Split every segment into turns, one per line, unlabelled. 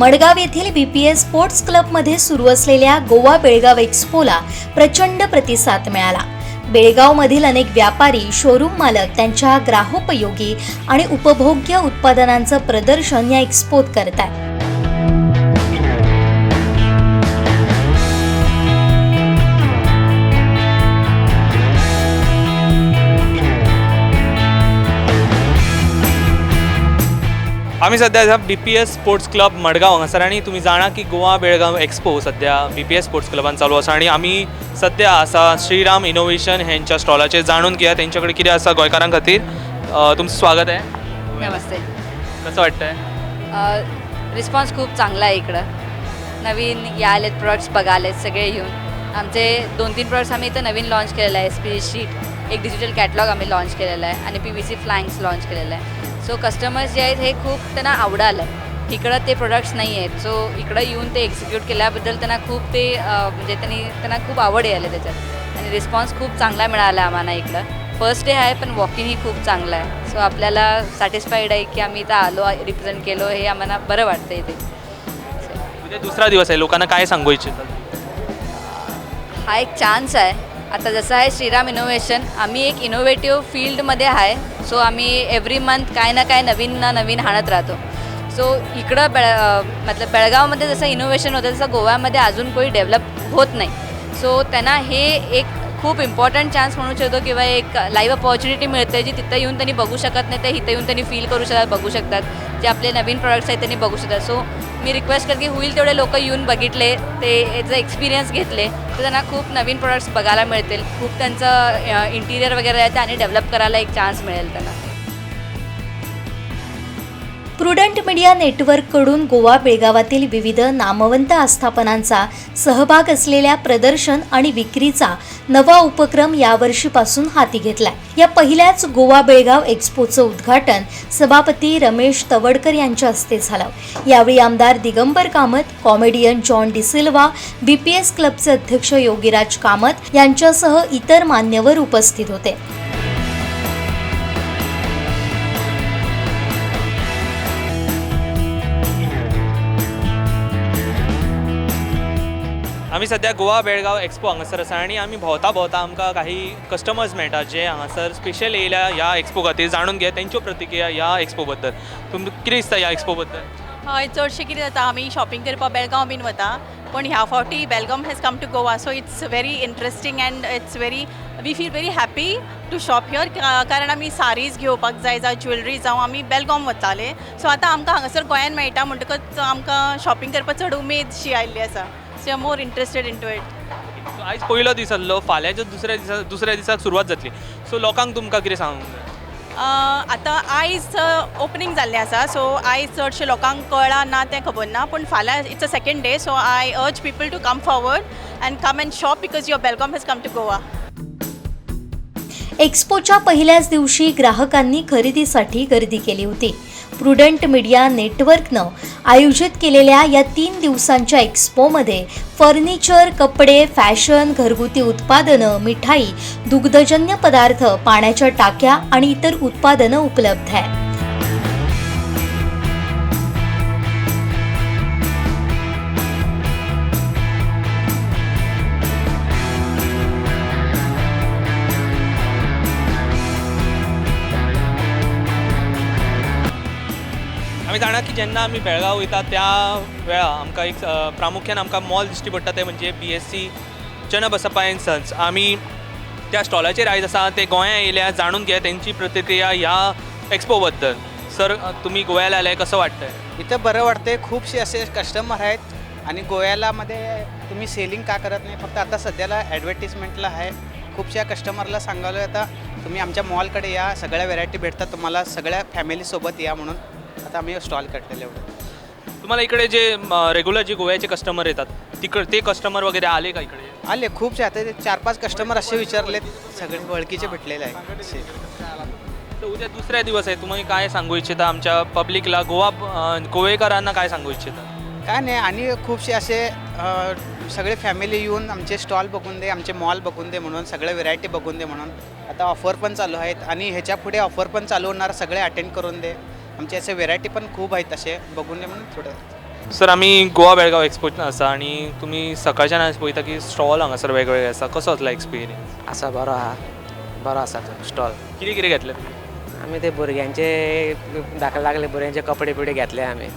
मडगाव येथील बी P S sports क्लबमध्ये सुरू असलेल्या गोवा बेळगाव एक्स्पोला प्रचंड प्रतिसाद मिळाला. बेळगावमधील अनेक व्यापारी शोरूम मालक त्यांच्या ग्राहोपयोगी आणि उपभोग्य उत्पादनांचं प्रदर्शन या एक्स्पोत करतात
आमी सध्या B P S sports club Madgaon हांगासर आनी तुमी जाणा की गोवा बेळगांव एक्सपो सध्या बी पी एस स्पोर्ट्स क्लबान चालू आसा आनी आमी सध्या आसा श्रीराम इनोव्हेशन हेंच्या स्टॉलाचेर जाणून घेया तेंच्या कडेन कितें आसा गोंयकारां खातीर तुमचं स्वागत आहे.
नमस्ते.
कसं वाटतंय?
रिस्पॉन्स खूप चांगला आहे इकडं. नवीन या आलेत प्रोडक्ट्स बघा आलेत सगळे येऊन आमचे दोन तीन प्रोडक्ट्स आम्ही इथं नवीन लॉन्च केलेलं आहे. एस पी शीट एक डिजिटल कॅटलॉग आम्ही लॉन्च केलेला आहे. आणि P V C flanks launch केलेलं आहे. सो कस्टमर्स जे आहेत हे खूप त्यांना आवडालं आहे इकडं ते प्रोडक्ट्स नाही आहेत. सो इकडं येऊन ते एक्झिक्यूट केल्याबद्दल त्यांना खूप ते म्हणजे त्यांनी त्यांना खूप आवड यायला त्याच्यात. आणि रिस्पॉन्स खूप चांगला मिळाला आम्हाला इकडं. फर्स्ट डे आहे पण वॉकिंगही खूप चांगलं आहे. सो आपल्याला सॅटिस्फाईड आहे की आम्ही इथं आलो रिप्रेझेंट केलो हे आम्हाला बरं वाटतं इथे.
उद्या दुसरा दिवस आहे. लोकांना काय सांगू इच्छितात
हा एक चान्स आहे. आता जसं आहे श्रीराम इनोव्हेशन आम्ही एक इनोव्हेटिव्ह फील्डमध्ये आहे. सो आम्ही एव्हरी मंथ काय ना काय नवीन ना नवीन हाणत राहतो. सो इकडं बेळ मतलब बेळगावमध्ये जसं इनोव्हेशन होतं तसं गोव्यामध्ये अजून कोणी डेव्हलप होत नाही. सो त्यांना हे एक खूप इम्पॉर्टंट चान्स म्हणू शकतो किंवा एक लाईव्ह अपॉर्च्युनिटी मिळते जी तिथं येऊन त्यांनी बघू शकत नाही तर इथं येऊन त्यांनी फील करू शकतात बघू शकतात. जे आपले नवीन प्रॉडक्ट्स आहेत त्यांनी बघू शकतात. सो मी रिक्वेस्ट करते की होईल तेवढे लोक येऊन बघितले ते याचा एक्सपिरियन्स घेतले तर त्यांना खूप नवीन प्रोडक्ट्स बघायला मिळतील. खूप त्यांचं इंटिरियर वगैरे आहे ते आणि डेव्हलप करायला एक चान्स मिळेल त्यांना.
प्रुडंट मीडिया नेटवर्ककडून गोवा बेळगावातील विविध नामवंत आस्थापनांचा सहभाग असलेल्या प्रदर्शन आणि विक्रीचा नवा उपक्रम यावर्षीपासून हाती घेतला या पहिल्याच गोवा बेळगाव एक्स्पोचं उद्घाटन सभापती रमेश तवडकर यांच्या हस्ते झालं. यावेळी आमदार Digambar Kamat comedian John D'Silva BPS क्लबचे अध्यक्ष योगीराज कामत यांच्यासह इतर मान्यवर उपस्थित होते.
आमी सध्या गोवा बेळगांव एक्सपो हांगासर आसा आनी आमी भोंवता भोंवता आमकां काही कस्टमर्स मेळटा जे हांगासर स्पेशल येयल्या ह्या एक्सपो खातीर जाणून घे तेंच्यो प्रतिक्रिया ह्या एक्सपो बद्दल. तुमकां कितें दिसता ह्या एक्सपो बद्दल?
हय चडशें कितें जाता? आमी शॉपिंग करपाक बेळगांव बीन वता पण ह्या फावटी Belgaum has come to Goa so it's very interesting and it's very we feel very happy to shop here कारण आमी सारीज घेवपाक जाय जावं ज्वेलरी जावं आमी बेळगांव वताले. सो आतां आमकां हांगासर गोंयान मेळटा म्हणटकच आमकां शॉपिंग करपाक चड उमेद शी आयिल्ली आसा. So more interested in to it
so आयज पयलो दीस आसलो फाल्यांच्या दुसऱ्या दिसा दुसऱ्या दिसाक सुरवात जातली सो लोकांक तुमकां कितें सांगूंक जाय?
आतां आयज ओपनिंग जाल्लें आसा. सो आयज चडशे लोकांक कळ्ळां ना तें खबर ना पूण फाल्यां it's a second day so I urge people to come forward and come and shop because your Belgaum has come to Goa
एक्स्पोच्या पहिल्याच दिवशी ग्राहकांनी खरेदीसाठी गर्दी केली होती. प्रुडंट मीडिया नेटवर्कनं आयोजित केलेल्या या तीन दिवसांच्या एक्स्पोमध्ये फर्निचर कपडे फॅशन घरगुती उत्पादनं मिठाई दुग्धजन्य पदार्थ पाण्याच्या टाक्या आणि इतर उत्पादनं उपलब्ध आहेत.
आमी जाणा की जेन्ना आमी बेळगांव वयता त्या वेळा आमकां एक प्रामुख्यान आमकां मॉल दिश्टी पडटा ते म्हणजे B S C Chanbasappa N sons. आमी त्या स्टॉलाचेर आयज आसा ते गोंया येयल्या जाणून घे तेंची प्रतिक्रिया ह्या एक्सपो बद्दल सर तुम्ही गोव्याला आलाय कसं वाटतंय?
इथं बरं वाटते खूपसे असे कस्टमर आहेत आणि गोव्याला मध्ये तुम्ही सेलिंग का करत नाही फक्त आता सध्याला ॲडव्हर्टिजमेंटला आहे. खूपशा कस्टमरला सांगावलं आता तुम्ही आमच्या मॉलकडे या सगळ्या व्हेरायटी भेटतात तुम्हाला सगळ्या फॅमिलीसोबत या म्हणून. आता आम्ही स्टॉल काढलेले एवढं.
तुम्हाला इकडे जे रेग्युलर जे गोव्याचे कस्टमर येतात तिकडे ते कस्टमर वगैरे आले का इकडे?
आले खूपसे आता ते चार पाच कस्टमर असे विचारलेत. सगळे ओळखीचे भेटलेले आहे असे.
तर उद्या दुसऱ्या दिवस आहे तुम्ही काय सांगू इच्छिता आमच्या पब्लिकला गोवा अ, गोवेकरांना काय सांगू इच्छिता?
काय नाही आणि खूपसे असे अ, सगळे फॅमिली येऊन आमचे स्टॉल बघून दे आमचे मॉल बघून दे म्हणून सगळे व्हेरायटी बघून दे म्हणून. आता ऑफर पण चालू आहेत आणि ह्याच्या पुढे ऑफर पण चालू होणार सगळे अटेंड करून दे. आमचे असे व्हेरायटी पण खूप आहेत असे बघून दे म्हणून थोडं.
सर आमी गोवा बेळगांव एक्सपोन आसा आनी तुमी सकाळच्यान आज पळयता की स्टॉल हांगासर वेगवेगळे आसा कसो असलो एक्सपिरियन्स
आसा बरो आहा बरो आसा तो स्टॉल
कितें कितें घेतलें? तुमी
आमी ते भुरग्यांचे धाका लागले भुरग्यांचे कपडे बिडे घेतले आमी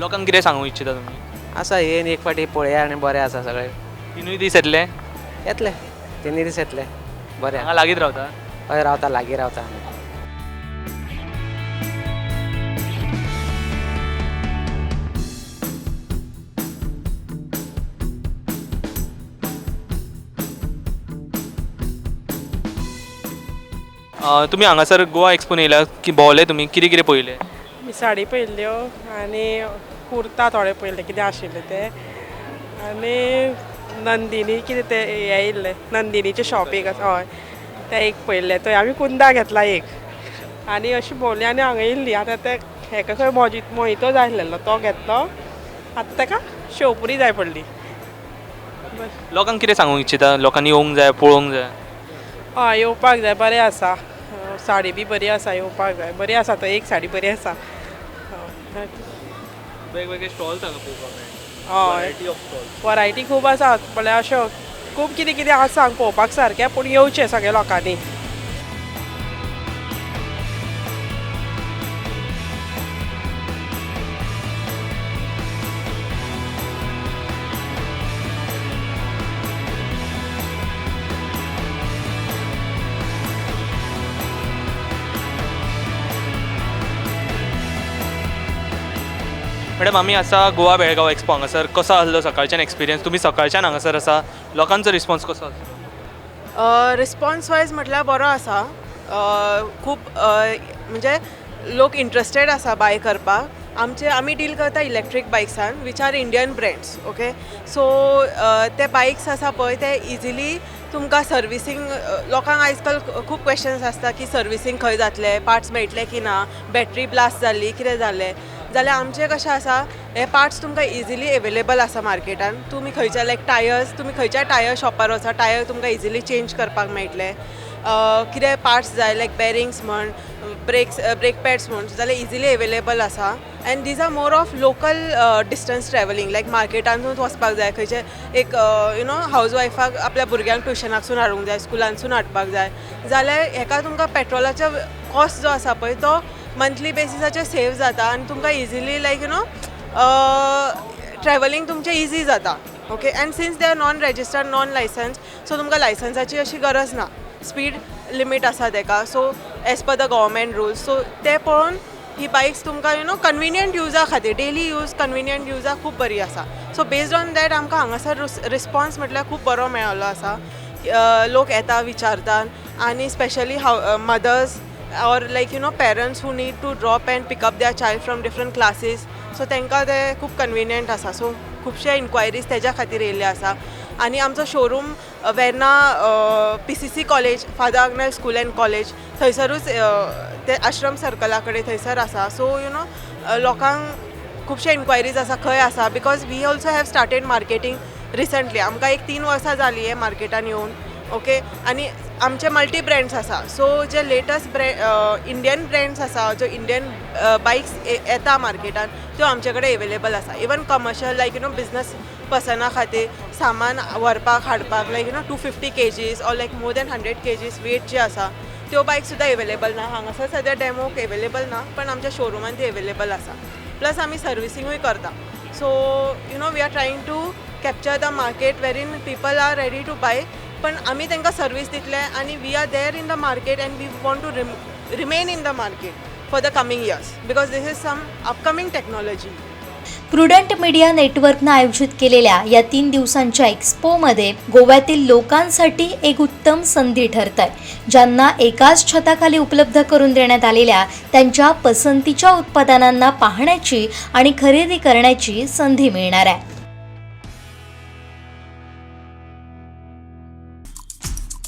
लोकांक कितें सांगूंक इच्छिता तुमी
आसा येन एक फाटी पळया आनी बरें आसा सगळे.
तिनूय दीस येतले
येतले तिनी दीस येतले बरें.
हांगा लागीत रावता
हय रावता लागीं रावता आमी
अ, तुमी हांगासर गोवा एक्सपोन येयला की भोंवले तुमी कितें कितें पळयलें
मी साडी पयल्ल्यो आनी कुर्ता थोडे पयले कितें आशिल्ले ते. आनी नंदिनी कितें ते हे येयल्ले नंदिनीचे शॉपिंग आसा हय. ते एक पयल्ले थंय आमी कुंदा घेतला एक. आनी अशी भोंवली आनी हांगा येयल्ली आतां ते हेका खंय मोजी मोहितो जाय आसलेलो तो घेतलो. आतां ताका शेवपुरी जाय पडली.
लोकांक कितें सांगूंक इच्छिता? लोकांनी येवंक जाय पळोवंक जाय?
हय येवपाक जाय बरें आसा. साडी बी बरी आसा येवपाक जाय. बरी आसा थंय एक साडी बरी आसा. हय.
वेगवेगळे स्टॉल्स हांगा पळोवपाक
हय. वरायटी खूब आसा म्हळ्यार अश्यो खूब कितें कितें आसा पळोवपाक सारकें पूण येवचें सगळ्या लोकांनी.
मॅडम आमी आसा गोवा बेळगांव एक्सपो हांगासर कसो आसलो सकाळच्यान एक्सपिरियन्स तुमी सकाळच्यान हांगासर आसा लोकांचो रिस्पॉन्स कसो आसा
रिस्पॉन्स वायज म्हटल्यार बरो आसा अ, खूब अ, म्हणजे लोक इंट्रस्टेड आसा बाय करपाक आमचे आमी डील करता electric बायक्सान which are Indian brands okay so ते बायक्स आसा पळय ते इजिली तुमकां सर्विसींग लोकांक आयज काल खूब क्वेश्चन्स आसता की सर्विसींग खंय जातले पार्ट्स मेळटले की ना बॅटरी ब्लास्ट जाल्ली कितें जालें? जाल्यार आमचें कशें आसा हे पार्ट्स तुमकां इजिली एवेलेबल आसा मार्केटान तुमी खंयच्या लायक टायर्स तुमी खंयच्या टायर शॉपार वचा टायर तुमकां इजिली चेंज करपाक मेळटले. कितें पार्ट्स जाय लायक बॅरिंग्स म्हण ब्रेक्स ब्रेक पॅड्स म्हण जाल्यार इजिली एवेलेबल आसा. And these are more of local distance travelling like मार्केटानसून वचपाक जाय खंयचे एक यु नो हावज वायफाक आपल्या भुरग्यांक ट्युशनाकसून हाडूंक जाय स्कुलानसून हाडपाक जाय. जाल्यार हेका तुमकां पेट्रोलाचो कॉस्ट जो आसा पळय तो मंथली बेसिसाचे सेव जाता आनी तुमकां easily like you know travelling तुमचें इजी जाता. Okay and since they are non registered non license so तुमकां लायसन्साची अशी गरज ना. स्पीड लिमीट आसा तेका. So as per the government rules so ते पळोवन ही बायक्स तुमकां यू नो कन्विनियंट युजा खातीर डेली यूज कन्विनियंट युजा खूब बरी आसा. सो बेस्ड ऑन दॅट आमकां हांगासर रिस्पॉन्स म्हटल्यार खूब बरो मेळिल्लो आसा. लोक येता विचारतात. आनी specially how mothers or like you know parents who need to drop and pick up their child from different classes. So तांकां ते खूब कन्विनियंट आसा सो खुबशे इन्क्वायरीज तेज्या खातीर येयल्ले आसा आनी आमचो showroom Verna P C C college father Agnel school and college थंयसरूच ते आश्रम सर्कला कडेन थंयसर आसा सो यू नो लोकांक खुबशे इन्क्वायरीज आसा खंय आसा because we also have started marketing recently आमकां एक तीन वर्सां जालीं हें मार्केटान येवन ओके आनी आमचे मल्टी ब्रँड्स आसा सो जे लेटस्ट ब्रँड इंडियन ब्रँड्स आसा ज्यो इंडियन बायक्स येता मार्केटान त्यो आमचे कडेन एवेलेबल आसा even commercial like you know business persona खातीर सामान व्हरपाक हाडपाक like you know two fifty kgs or like more than hundred kgs weight जे आसा त्यो बायक सुद्दां एवेलेबल ना. हांगासर सद्या डेमोक एवेलेबल ना पण आमच्या शोरुमान ती एवेलेबल आसा प्लस आमी सर्विसिंगूय करता. So you know we are trying to capture the market wherein people are ready to buy पण आम्ही तांकां सर्वीस दितले आनी we are there in the market and we want to rem remain in the market for the coming years because this is some upcoming technology
prudent media नेटवर्कनं आयोजित केलेल्या या तीन दिवसांच्या एक्स्पोमध्ये गोव्यातील लोकांसाठी एक उत्तम संधी ठरत आहे ज्यांना एकाच छताखाली उपलब्ध करून देण्यात आलेल्या त्यांच्या पसंतीच्या उत्पादनांना पाहण्याची आणि खरेदी करण्याची संधी मिळणार आहे.